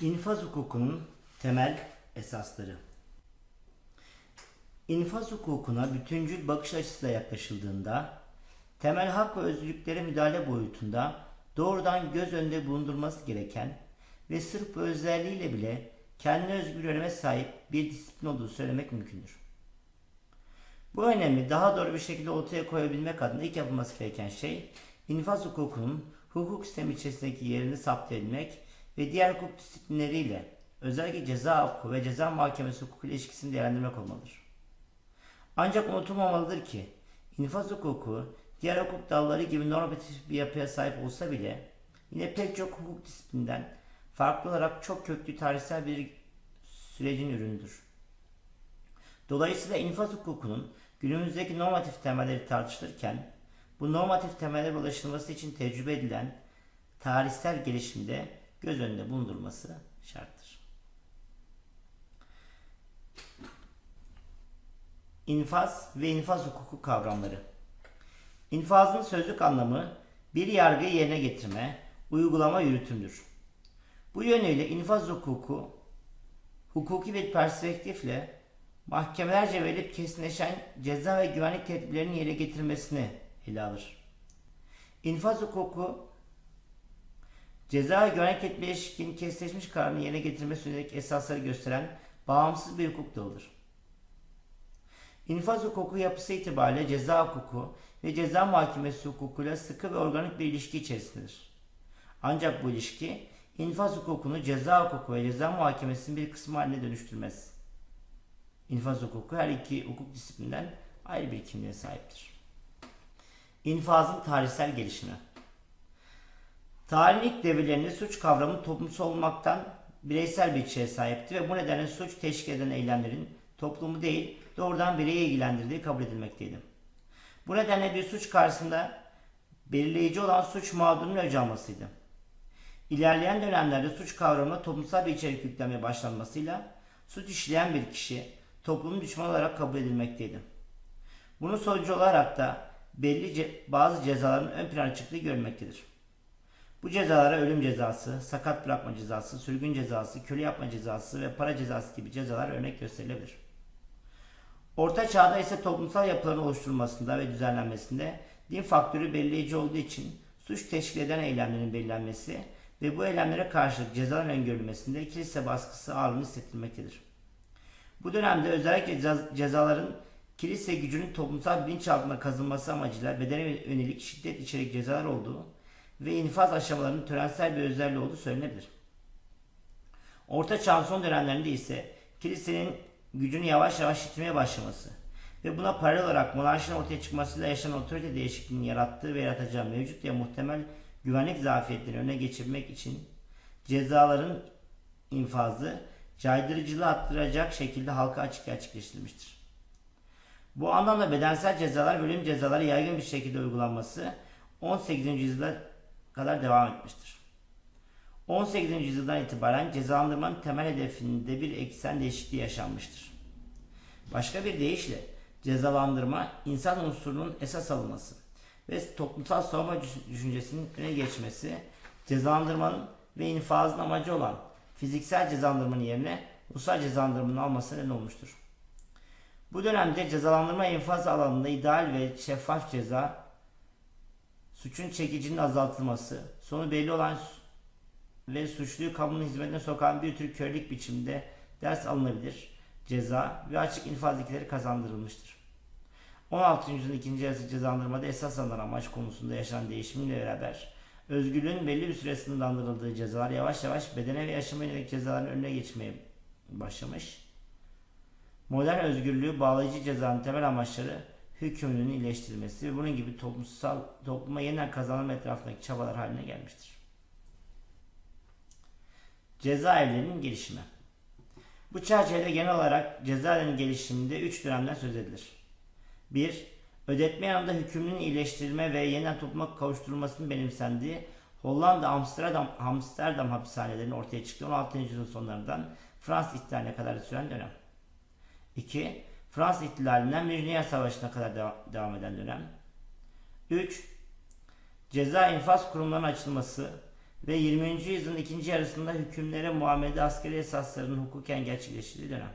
İnfaz hukukunun temel esasları. İnfaz hukukuna bütüncül bakış açısıyla yaklaşıldığında temel hak ve özgürlüklere müdahale boyutunda doğrudan göz önünde bulundurması gereken ve sırf bu özelliğiyle bile kendine özgür öneme sahip bir disiplin olduğu söylemek mümkündür. Bu önemi daha doğru bir şekilde ortaya koyabilmek adına ilk yapılması gereken şey infaz hukukunun hukuk sistemi içerisindeki yerini saptayabilmek ve diğer hukuk disiplinleriyle özellikle ceza hukuku ve ceza mahkemesi hukuku ilişkisini değerlendirmek olmalıdır. Ancak unutulmamalıdır ki infaz hukuku diğer hukuk dalları gibi normatif bir yapıya sahip olsa bile yine pek çok hukuk disiplinden farklı olarak çok köklü tarihsel bir sürecin ürünüdür. Dolayısıyla infaz hukukunun günümüzdeki normatif temelleri tartışılırken bu normatif temellere ulaşılması için tecrübe edilen tarihsel gelişimde göz önünde bulundurulması şarttır. İnfaz ve infaz hukuku kavramları. İnfazın sözlük anlamı bir yargıyı yerine getirme, uygulama, yürütümdür. Bu yönüyle infaz hukuku hukuki bir perspektifle mahkemelerce verilip kesinleşen ceza ve güvenlik tedbirlerinin yerine getirilmesini ele alır. İnfaz hukuku ceza ve güvenlik tedbirleri ilişkin kesinleşmiş kararını yerine getirmesi yönelik esasları gösteren bağımsız bir hukuk dalıdır. İnfaz hukuku yapısı itibariyle ceza hukuku ve ceza muhakemesi hukukuyla sıkı ve organik bir ilişki içerisindedir. Ancak bu ilişki infaz hukukunu ceza hukuku ve ceza muhakemesinin bir kısmı haline dönüştürmez. İnfaz hukuku her iki hukuk disiplinden ayrı bir kimliğe sahiptir. İnfazın tarihsel gelişimi Tarihin ilk devirlerinde suç kavramı toplumsal olmaktan bireysel bir içeriğe sahipti ve bu nedenle suç teşkil eden eylemlerin toplumu değil doğrudan bireyi ilgilendirdiği kabul edilmekteydi. Bu nedenle bir suç karşısında belirleyici olan suç mağdurunun öc almasıydı. İlerleyen dönemlerde suç kavramına toplumsal bir içerik yüklenmeye başlanmasıyla suç işleyen bir kişi toplumun düşmanı olarak kabul edilmekteydi. Bunun sonucu olarak da belli ce- bazı cezaların ön plana çıktığı görülmektedir. Bu cezalara ölüm cezası, sakat bırakma cezası, sürgün cezası, köle yapma cezası ve para cezası gibi cezalar örnek gösterilebilir. Orta çağda ise toplumsal yapıların oluşturulmasında ve düzenlenmesinde din faktörü belirleyici olduğu için suç teşkil eden eylemlerin belirlenmesi ve bu eylemlere karşılık cezaların öngörülmesinde kilise baskısı ağırlığını hissettirmektedir. Bu dönemde özellikle ceza- cezaların kilise gücünün toplumsal bilinç altına kazınması amacıyla bedene yönelik şiddet içerik cezalar olduğu ve infaz aşamalarının törensel bir özelliği olduğu söylenebilir. Orta Çağ'ın son dönemlerinde ise kilisenin gücünü yavaş yavaş yitirmeye başlaması ve buna paralel olarak monarşinin ortaya çıkmasıyla yaşanan otorite değişikliğinin yarattığı ve yaratacağı mevcut ya muhtemel güvenlik zafiyetlerini öne geçirmek için cezaların infazı caydırıcılığı arttıracak şekilde halka açık gerçekleştirilmiştir. Bu anlamda bedensel cezalar ve ölüm cezaları yaygın bir şekilde uygulanması 18. yüzyıla kadar devam etmiştir. 18. yüzyıldan itibaren cezalandırmanın temel hedefinde bir eksen değişikliği yaşanmıştır. Başka bir deyişle cezalandırma insan unsurunun esas alınması ve toplumsal savunma düşüncesinin öne geçmesi cezalandırmanın ve infazın amacı olan fiziksel cezalandırmanın yerine ruhsal cezalandırmanın almasına neden olmuştur. Bu dönemde cezalandırma infaz alanında ideal ve şeffaf ceza, suçun çekicinin azaltılması, sonu belli olan ve suçluyu kamunun hizmetine sokan bir tür kölelik biçimde ders alınabilir, ceza ve açık infaz ilkeleri kazandırılmıştır. 16. yüzyılın ikinci yarısı cezalandırmada esas alınan amaç konusunda yaşanan değişimle beraber özgürlüğün belli bir süre sınırlandırıldığı cezalar yavaş yavaş bedene ve yaşama yönelik cezaların önüne geçmeye başlamış. Modern özgürlüğü bağlayıcı cezanın temel amaçları hükmünün iyileştirilmesi ve bunun gibi toplumsal topluma yeniden kazanılma etrafındaki çabalar haline gelmiştir. Cezaevlerinin gelişimi Bu çerçevede genel olarak cezaevlerinin gelişiminde üç dönemden söz edilir. 1. Ödetme yanında hükmünün iyileştirilme ve yeniden topluma kavuşturulmasının benimsendiği Hollanda Amsterdam, Amsterdam hapishanelerinin ortaya çıktığı 16. yüzyılın sonlarından Fransız ihtilaline kadar süren dönem. 2. Fransız ihtilalinden Dünya Savaşı'na kadar devam, devam eden dönem. 3. Ceza infaz kurumlarının açılması ve 20. yüzyılın ikinci yarısında hükümlere muamelede askeri esasların hukuken gerçekleştiği dönem.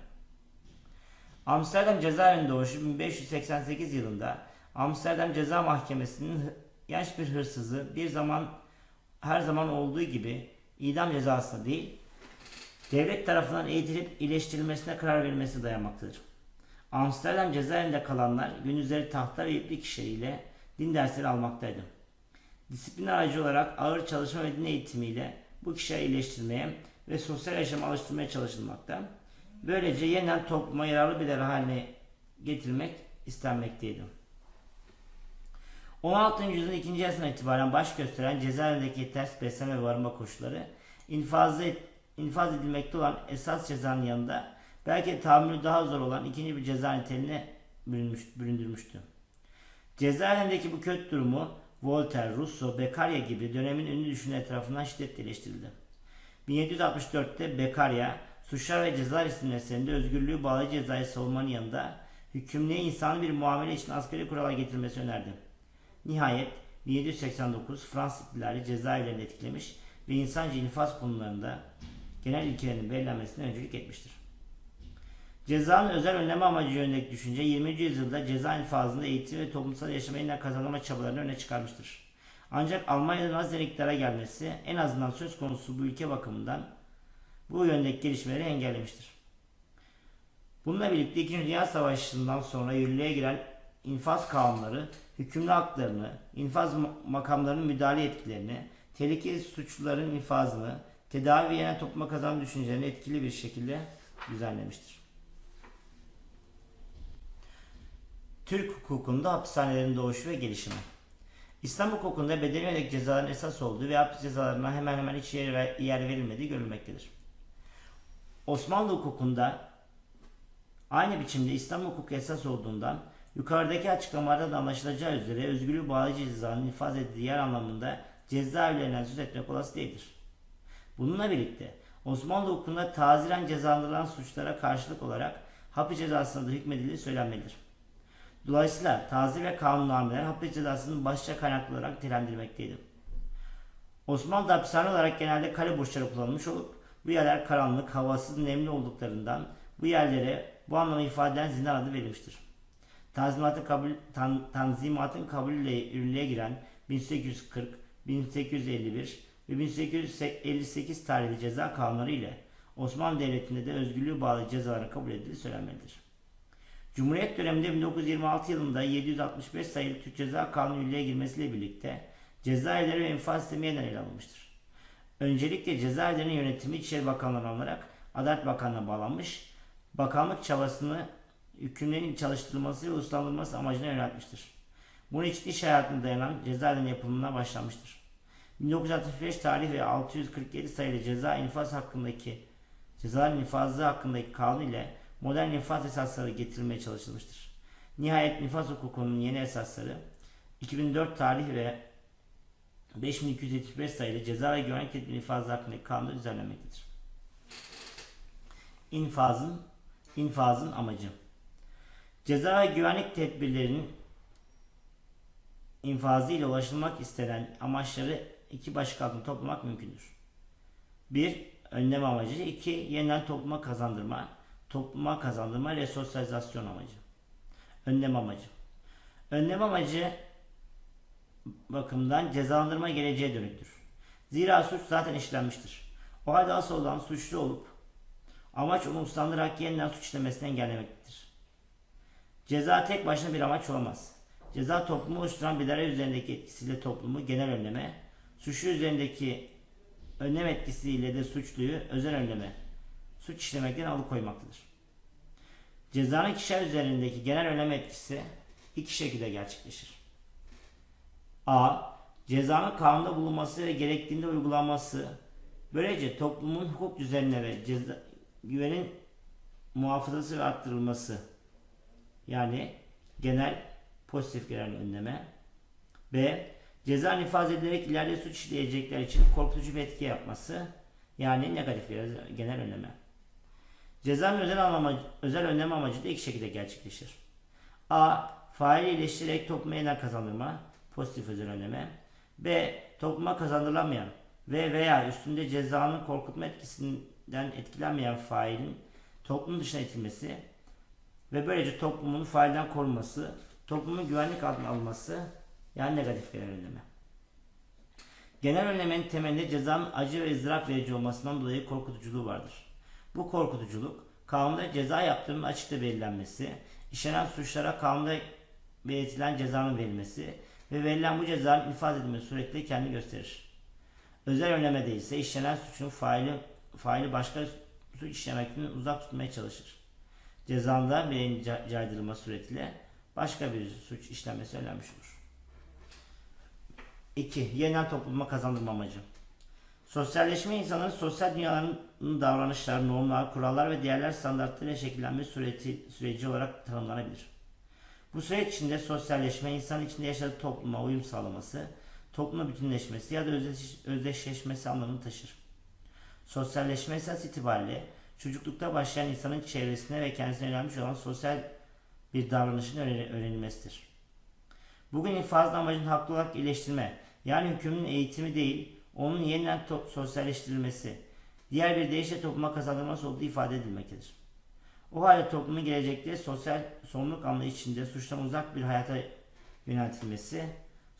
Amsterdam cezaevinin doğuşu 1588 yılında Amsterdam Ceza Mahkemesi'nin genç bir hırsızı bir zaman her zaman olduğu gibi idam cezasına değil, devlet tarafından eğitilip iyileştirilmesine karar verilmesi dayanmaktadır. Amsterdam cezaevinde kalanlar gündüzleri tahta ve iplik işleriyle din dersleri almaktaydı. Disiplin aracı olarak ağır çalışma ve din eğitimiyle bu kişileri iyileştirmeye ve sosyal yaşama alıştırmaya çalışılmakta. Böylece yeniden topluma yararlı birey haline getirmek istenmekteydi. 16. yüzyılın ikinci yarısından itibaren baş gösteren cezaevindeki ters beslenme ve barınma koşulları infaz, infaz edilmekte olan esas cezanın yanında belki tahammülü daha zor olan ikinci bir ceza niteliğine bürünmüş, büründürmüştü. Cezaevindeki bu kötü durumu Voltaire, Rousseau, Beccaria gibi dönemin ünlü düşünürler tarafından şiddetle eleştirildi. 1764'te Beccaria, Suçlar ve Cezalar isimli eserinde özgürlüğü bağlayıcı cezayı savunmanın yanında hükümlüye insanı bir muamele için askeri kurala getirmesi önerdi. Nihayet 1789 Fransız ihtilali cezaevlerini etkilemiş ve insanca infaz konularında genel ilkelerinin belirlenmesine öncülük etmiştir. Cezanın özel önleme amacı yönündeki düşünce 20. yüzyılda ceza infazında eğitim ve toplumsal yaşama yeniden kazanma çabalarını öne çıkarmıştır. Ancak Almanya'da Nazilerin iktidara gelmesi en azından söz konusu bu ülke bakımından bu yöndeki gelişmeleri engellemiştir. Bununla birlikte 2. Dünya Savaşı'ndan sonra yürürlüğe giren infaz kanunları, hükümlü haklarını, infaz ma- makamlarının müdahale etkilerini, tehlikeli suçluların infazını, tedavi yeniden topluma kazanma düşüncelerini etkili bir şekilde düzenlemiştir. Türk hukukunda hapishanelerin doğuşu ve gelişimi. İslam hukukunda bedeni yönelik cezaların esas olduğu ve hapis cezalarına hemen hemen hiç yer, yer verilmediği görülmektedir. Osmanlı hukukunda aynı biçimde İslam hukuku esas olduğundan yukarıdaki açıklamalarda da anlaşılacağı üzere özgürlüğü bağlayıcı cezanın infaz edildiği yer anlamında cezaevlerinden söz etmek olası değildir. Bununla birlikte Osmanlı hukukunda taziren cezalandırılan suçlara karşılık olarak hapis cezasına da hükmedildiği söylenmelidir. Dolayısıyla tazir ve kanunnameler hapis cezasının başlıca kaynaklı olarak nitelendirmekteydi. Osmanlı'da hapishane olarak genelde kale burçları kullanılmış olup bu yerler karanlık, havasız, nemli olduklarından bu yerlere bu anlamı ifade eden zindan adı verilmiştir. Tanzimatın, kabul, tan, tanzimatın kabulüyle yürürlüğe giren 1840, 1851 ve 1858 tarihli ceza kanunları ile Osmanlı Devleti'nde de özgürlüğü bağlı cezaların kabul edildiği söylenmelidir. Cumhuriyet döneminde 1926 yılında 765 sayılı Türk Ceza Kanunu yürürlüğe girmesiyle birlikte cezaevleri ve infaz sistemi yeniden ele alınmıştır. Öncelikle cezaevlerinin yönetimi İçişleri Bakanlığı'na alınarak Adalet Bakanlığı'na bağlanmış, bakanlık çabasını hükümlerin çalıştırılması ve uslandırılması amacına yöneltmiştir. Bunun için iş hayatına dayanan cezaevlerinin yapımına başlanmıştır. 1965 tarih ve 647 sayılı ceza infaz hakkındaki cezaların infazı hakkındaki kanun ile modern infaz esasları getirilmeye çalışılmıştır. Nihayet infaz hukukunun yeni esasları 2004 tarih ve 5275 sayılı ceza ve güvenlik tedbiri infazı hakkındaki kanunda düzenlenmektedir. İnfazın infazın amacı Ceza ve güvenlik tedbirlerinin infazı ile ulaşılmak istenen amaçları iki başlık altında toplamak mümkündür. 1. Önlem amacı 2. Yeniden topluma kazandırma topluma kazandırma resosyalizasyon amacı. Önlem amacı. Önlem amacı bakımdan cezalandırma geleceğe dönüktür. Zira suç zaten işlenmiştir. O halde asıl olan suçlu olup amaç onu uslandırarak yeniden suç işlemesini engellemektir. Ceza tek başına bir amaç olamaz. Ceza toplumu oluşturan birey üzerindeki etkisiyle toplumu genel önleme, suçlu üzerindeki önlem etkisiyle de suçluyu özel önleme, suç işlemekten alıkoymaktadır. Cezanın kişiler üzerindeki genel önlem etkisi iki şekilde gerçekleşir. A. Cezanın kanunda bulunması ve gerektiğinde uygulanması. Böylece toplumun hukuk düzenine ve ceza, güvenin muhafazası ve arttırılması. Yani genel pozitif genel önleme. B. Ceza infaz edilerek ileride suç işleyecekler için korkutucu bir etki yapması. Yani negatif genel önleme. Cezanın özel, anlamı, özel önlem amacı da iki şekilde gerçekleşir. A. Faili iyileştirerek topluma yeniden kazandırma, pozitif özel önleme. B. Topluma kazandırılamayan, ve veya üstünde cezanın korkutma etkisinden etkilenmeyen failin toplum dışına itilmesi ve böylece toplumun failden korunması, toplumun güvenlik altına alınması yani negatif genel önleme. Genel önlemenin temelinde cezanın acı ve ızdırap verici olmasından dolayı korkutuculuğu vardır. Bu korkutuculuk, kanunda ceza yaptırımının açıkça belirlenmesi, işlenen suçlara kanunda belirtilen cezanın verilmesi ve verilen bu cezanın infaz edilmesi suretiyle kendini gösterir. Özel önlemede ise işlenen suçun faili, faili başka suç işlemekten uzak tutmaya çalışır. Cezanda bireyin ca- caydırılma suretiyle başka bir suç işlenmesi önlenmiş olur. 2. Yeniden topluma kazandırma amacı. Sosyalleşme insanların sosyal dünyaların davranışlar, normlar, kurallar ve diğerler standartlarıyla şekillenme süreci, süreci olarak tanımlanabilir. Bu süreç içinde sosyalleşme insan içinde yaşadığı topluma uyum sağlaması, toplumla bütünleşmesi ya da özdeş, özdeşleşmesi anlamını taşır. Sosyalleşme esas itibariyle çocuklukta başlayan insanın çevresine ve kendisine yönelmiş olan sosyal bir davranışın öğren- öğrenilmesidir. Bugün infazın amacının haklı olarak iyileştirme, yani hükümlünün eğitimi değil, onun yeniden sosyalleştirilmesi, diğer bir deyişle topluma kazandırması olduğu ifade edilmektedir. O halde toplumun gelecekte sosyal sorumluluk anlayışı içinde suçtan uzak bir hayata yöneltilmesi,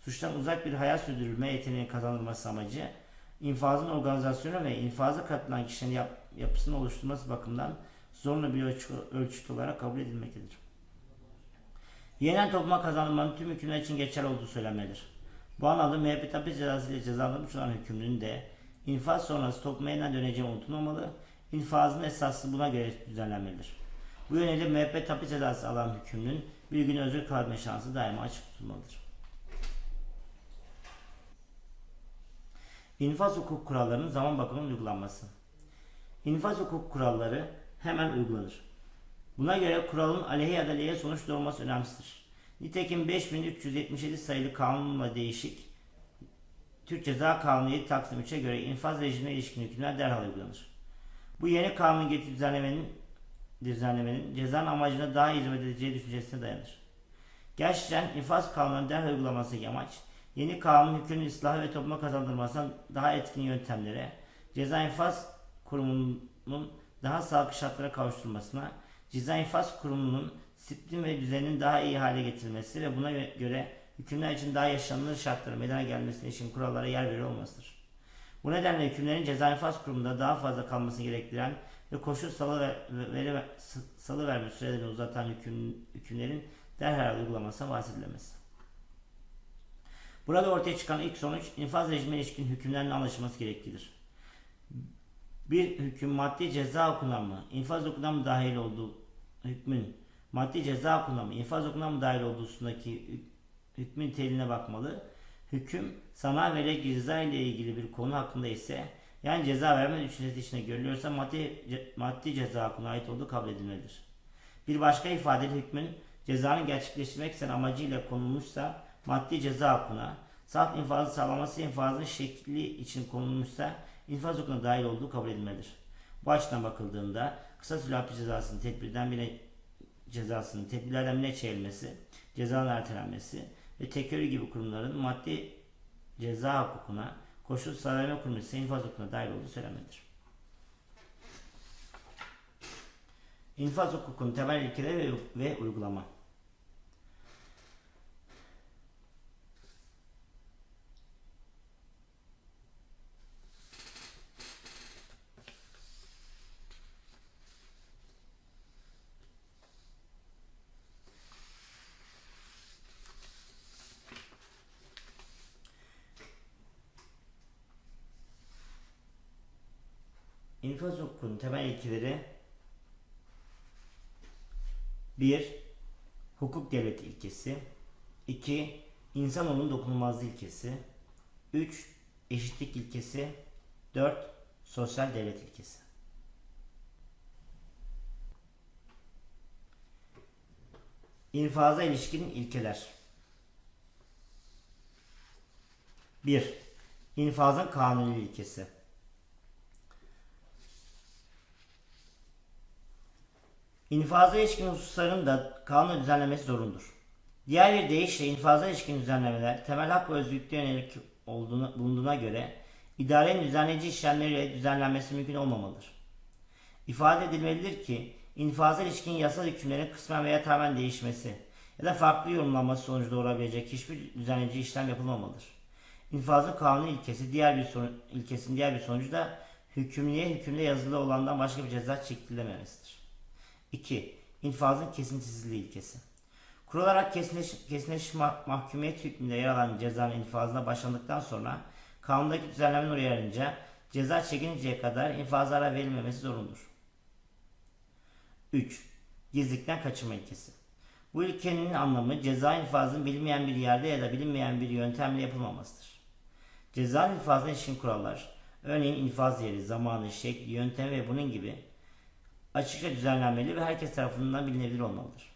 suçtan uzak bir hayat sürdürülme yeteneği kazanılması amacı, infazın organizasyonu ve infaza katılan kişinin yap- yapısını oluşturması bakımından zorunlu bir ölçü, ölçüt olarak kabul edilmektedir. Yeniden topluma kazanılmanın tüm hükümler için geçerli olduğu söylenmelidir. Bu anlamda müebbet hapis cezası ile cezalandırılmış olan hükümlünün de infaz sonrası topluma yeniden döneceği unutulmamalı, infazın esası buna göre düzenlenmelidir. Bu yönüyle müebbet hapis cezası alan hükümlünün bir gün özür kalma şansı daima açık tutulmalıdır. İnfaz hukuk kurallarının zaman bakımının uygulanması. İnfaz hukuk kuralları hemen uygulanır. Buna göre kuralın aleyhe ya da lehine sonuç doğurması önemsizdir. Nitekim 5377 sayılı kanunla değişik Türk Ceza Kanunu 7 Taksim 3'e göre infaz rejimine ilişkin hükümler derhal uygulanır. Bu yeni kanun getirdiği düzenlemenin, düzenlemenin cezanın amacına daha iyi hizmet edeceği düşüncesine dayanır. Gerçekten infaz kanununun derhal uygulamasındaki amaç, yeni kanun hükmünün ıslahı ve topluma kazandırmasından daha etkin yöntemlere, ceza infaz kurumunun daha sağlıklı şartlara kavuşturulmasına, ceza infaz kurumunun disiplin ve düzeninin daha iyi hale getirilmesi ve buna göre hükümler için daha yaşanılır şartlara meydana gelmesine için kurallara yer veriyor olmasıdır. Bu nedenle hükümlerin ceza infaz kurumunda daha fazla kalmasını gerektiren ve koşul salı, ver, veri, salı verme sürelerini uzatan hüküm, hükümlerin derhal uygulamasına bahsedilemez. Burada ortaya çıkan ilk sonuç infaz rejimine ilişkin hükümlerin anlaşılması gereklidir. Bir hüküm maddi ceza hukukundan mı, infaz hukukundan mı dahil olduğu hükmün maddi ceza hukukundan mı, infaz hukukundan mı dahil olduğusundaki hükmün teline bakmalı. Hüküm sana ve ceza ile ilgili bir konu hakkında ise yani ceza verme düşüncesi içinde görülüyorsa maddi, maddi ceza hukukuna ait olduğu kabul edilmelidir. Bir başka ifadeyle hükmün cezanın gerçekleştirmek istenen amacıyla konulmuşsa maddi ceza hukukuna, salt infazı sağlaması infazın şekli için konulmuşsa infaz hukukuna dahil olduğu kabul edilmelidir. Bu açıdan bakıldığında kısa süreli hapis cezasının tedbirden bile cezasının tedbirlerden bile çevrilmesi, cezanın ertelenmesi ve tekerrür gibi kurumların maddi ceza hukukuna, koşul sağlama kurumu infaz hukukuna dahil olduğu söylenmelidir. İnfaz hukukunun temel ilkeleri ve, ve uygulama. İnfaz hukukunun temel ilkeleri 1. Hukuk devleti ilkesi 2. İnsanoğlunun dokunulmazlığı ilkesi 3. Eşitlik ilkesi 4. Sosyal devlet ilkesi İnfaza ilişkin ilkeler 1. İnfazın kanuni ilkesi İnfaza ilişkin hususların da kanunla düzenlemesi zorundur. Diğer bir deyişle infaza ilişkin düzenlemeler temel hak ve özgürlükte yönelik olduğunu, bulunduğuna göre İdarenin düzenleyici işlemleriyle düzenlenmesi mümkün olmamalıdır. İfade edilmelidir ki infaza ilişkin yasal hükümlerin kısmen veya tamamen değişmesi ya da farklı yorumlanması sonucu doğurabilecek hiçbir düzenleyici işlem yapılmamalıdır. İnfazın kanunu ilkesi diğer bir sorun, ilkesinin diğer bir sonucu da hükümlüye hükümde yazılı olandan başka bir ceza çekilememesidir. 2. İnfazın kesintisizliği ilkesi. Kurularak kesinleş, kesinleşmiş ma- mahkumiyet hükmünde yer alan cezanın infazına başlandıktan sonra kanundaki düzenlemenin uyarınca ceza çekilinceye kadar infaza ara verilmemesi zorundur. 3. Gizlilikten kaçınma ilkesi. Bu ilkenin anlamı ceza infazının bilinmeyen bir yerde ya da bilinmeyen bir yöntemle yapılmamasıdır. Ceza infazına ilişkin kurallar, örneğin infaz yeri, zamanı, şekli, yöntemi ve bunun gibi açıkça düzenlenmeli ve herkes tarafından bilinebilir olmalıdır.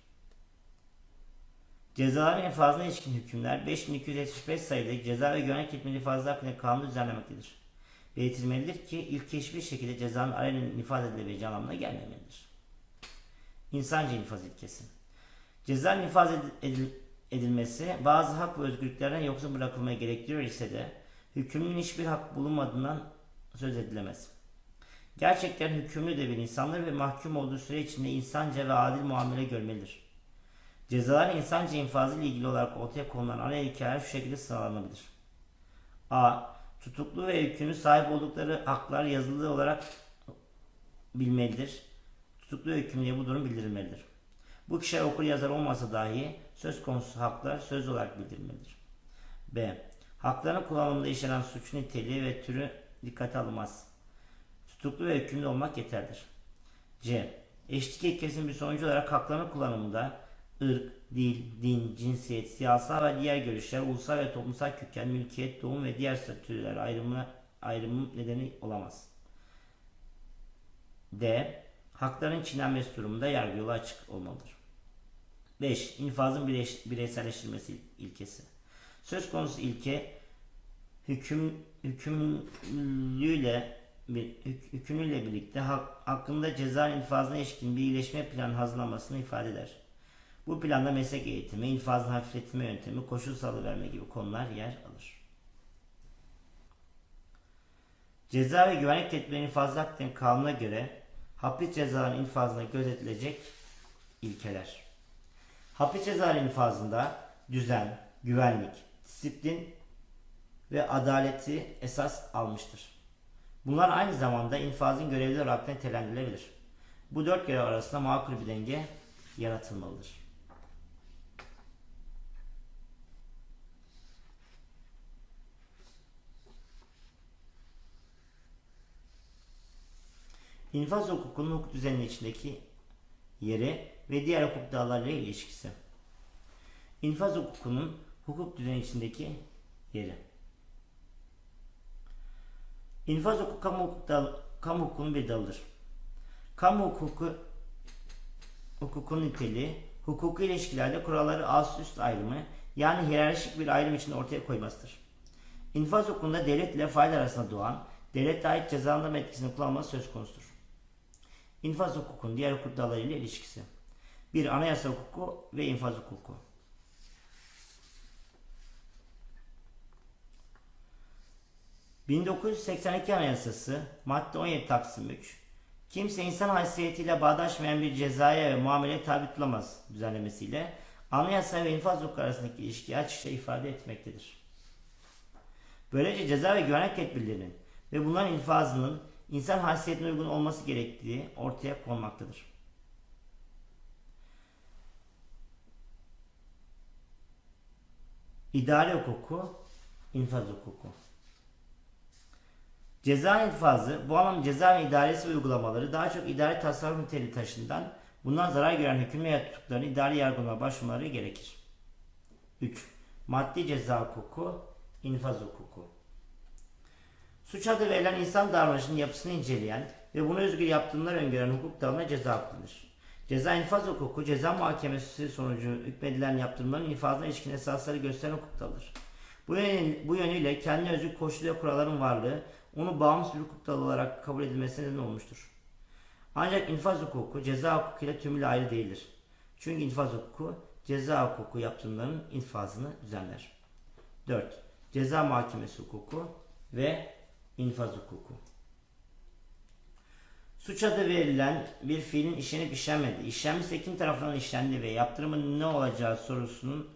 Cezaların infazına ilişkin hükümler 5275 sayılı ceza ve güvenlik hükmünde infazı hakkında kanunu düzenlemektedir. Belirtilmelidir ki ilk hiçbir şekilde cezanın alenen infaz edilebileceği anlamına gelmemelidir. İnsanca infaz ilkesi. Cezanın infaz ed- edil- edilmesi bazı hak ve özgürlüklerden yoksun bırakılmayı gerektiriyor ise de hükümlünün hiçbir hak bulunmadığından söz edilemez. Gerçekten hükümlü de bir insandır ve mahkum olduğu süre içinde insanca ve adil muamele görmelidir. Cezaların insanca infazı ile ilgili olarak ortaya konulan ana ilkeler şu şekilde sıralanabilir. A. Tutuklu ve hükümlü sahip oldukları haklar yazılı olarak bilmelidir. Tutuklu ve hükümlüye bu durum bildirilmelidir. Bu kişiler okur yazar olmasa dahi söz konusu haklar söz olarak bildirilmelidir. B. Hakların kullanımında işlenen suç niteliği ve türü dikkate alınmaz. Tutuklu ve hükümlü olmak yeterlidir. C. Eşitlik ilkesinin bir sonucu olarak hakların kullanımında ırk, dil, din, cinsiyet, siyasal ve diğer görüşler, ulusal ve toplumsal köken, mülkiyet, doğum ve diğer statüler ayrımı, ayrımı nedeni olamaz. D. Hakların çiğnenmesi durumunda yargı yolu açık olmalıdır. 5. İnfazın bireys- bireyselleştirilmesi il- ilkesi. Söz konusu ilke hüküm hükümlüyle bir hük- hükümlüyle birlikte hak, hakkında ceza infazına ilişkin bir iyileşme planı hazırlanmasını ifade eder. Bu planda meslek eğitimi, infazın hafifletme yöntemi, koşul salıverme gibi konular yer alır. Ceza ve güvenlik tedbirinin infazı hakkında kanuna göre hapis cezalarının infazına gözetilecek ilkeler. Hapis cezaları infazında düzen, güvenlik, disiplin ve adaleti esas almıştır. Bunlar aynı zamanda infazın görevleri olarak nitelendirilebilir. Bu dört görev arasında makul bir denge yaratılmalıdır. İnfaz hukukunun hukuk düzeni içindeki yeri ve diğer hukuk dallarıyla ilişkisi. İnfaz hukukunun hukuk düzeni içindeki yeri. İnfaz hukuku kamu, hukuk dal, kamu hukukunun bir dalıdır. Kamu hukuku hukukun niteliği, hukuki ilişkilerde kuralları alt üst ayrımı yani hiyerarşik bir ayrım için ortaya koymasıdır. İnfaz hukukunda devlet ile fail arasında doğan, devlete ait cezalandırma etkisini kullanması söz konusudur. İnfaz hukukunun diğer hukuk dallarıyla ilişkisi. 1. Anayasa hukuku ve infaz hukuku. ...1982 Anayasası madde 17 Taksim 3... ...kimse insan haysiyetiyle bağdaşmayan bir cezaya ve muameleye tabi tutulamaz düzenlemesiyle... ...anayasa ve infaz hukuku arasındaki ilişkiyi açıkça ifade etmektedir. Böylece ceza ve güvenlik tedbirlerinin ve bunların infazının insan haysiyetine uygun olması gerektiği ortaya konmaktadır. İdare hukuku, infaz hukuku. Ceza infazı, bu anlamda ceza ve idaresi uygulamaları daha çok idari tasarruf niteliği taşından bundan zarar gören hüküm veya tutukların idari yargılama başvurmaları gerekir. 3. Maddi ceza hukuku, infaz hukuku. Suç adı verilen insan davranışının yapısını inceleyen ve bunu özgür yaptırımlar öngören hukuk dalına ceza denir. Ceza infaz hukuku, ceza muhakemesi sonucu hükmedilen yaptırımların infazına ilişkin esasları gösteren hukuk dalıdır. Bu, yönü, bu yönüyle kendi özgü koşul ve kuralların varlığı, onu bağımsız bir hukuk dalı olarak kabul edilmesine neden olmuştur. Ancak infaz hukuku ceza hukuku ile tümüyle ayrı değildir. Çünkü infaz hukuku ceza hukuku yaptırımlarının infazını düzenler. 4. Ceza muhakemesi hukuku ve infaz hukuku. Suç adı verilen bir fiilin işlenip işlenmedi. İşlenmişse kim tarafından işlendi ve yaptırımın ne olacağı sorusunun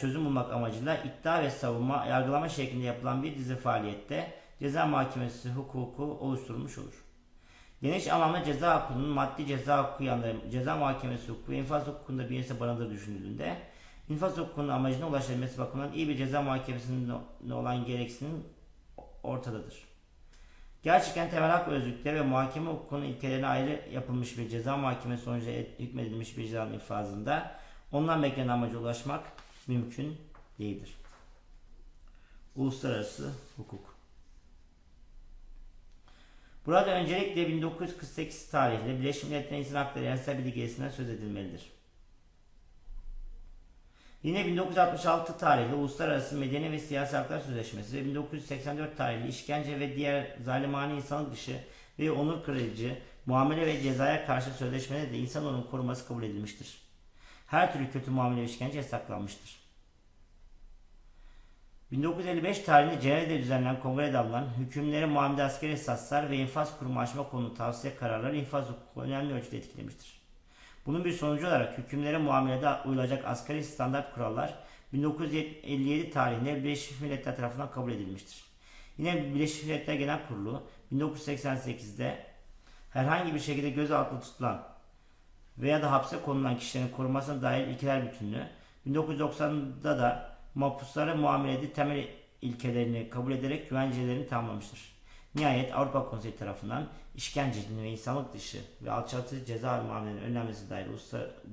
çözüm bulmak amacıyla iddia ve savunma, yargılama şeklinde yapılan bir dizi faaliyette ceza mahkemesi hukuku oluşturulmuş olur. Geniş anlamda ceza hukukunun maddi ceza hukuku yanları, ceza mahkemesi hukuku ve infaz hukukunda bir bünyesi barındırı düşünüldüğünde infaz hukukunun amacına ulaşabilmesi bakımından iyi bir ceza mahkemesinin olan gereksinim ortadadır. Gerçekten temel hak ve özgürlükleri ve muhakeme hukukunun ilkelerine ayrı yapılmış bir ceza mahkemesi sonucu hükmedilmiş bir cezanın infazında ondan beklenen amaca ulaşmak mümkün değildir. Uluslararası hukuk Burada öncelikle 1948 tarihli Birleşmiş Milletler İnsan Hakları Evrensel Bildirgesi'nden söz edilmelidir. Yine 1966 tarihli Uluslararası Medeni ve Siyasi Haklar Sözleşmesi ve 1984 tarihli işkence ve diğer zalimane insanlık dışı ve onur kırıcı muamele ve cezaya karşı sözleşmede de insan onurunun korunması kabul edilmiştir. Her türlü kötü muamele ve işkence yasaklanmıştır. 1955 tarihinde Cenevre'de düzenlenen kongrede alınan hükümlere muamele askeri esaslar ve infaz kurumu açma konulu tavsiye kararları infaz hukuku önemli ölçüde etkilemiştir. Bunun bir sonucu olarak hükümlere muamelede uyulacak asgari standart kurallar 1957 tarihinde Birleşmiş Milletler tarafından kabul edilmiştir. Yine Birleşmiş Milletler Genel Kurulu 1988'de herhangi bir şekilde gözaltında tutulan veya da hapse konulan kişilerin korunmasına dair ilkeler bütünlüğü 1990'da da mahpuslara muamelede temel ilkelerini kabul ederek güvencelerini tamamlamıştır. Nihayet Avrupa Konseyi tarafından işkencenin ve insanlık dışı ve alçaltıcı ceza muamelenin önlenmesi dair,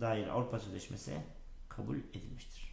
dair Avrupa Sözleşmesi kabul edilmiştir.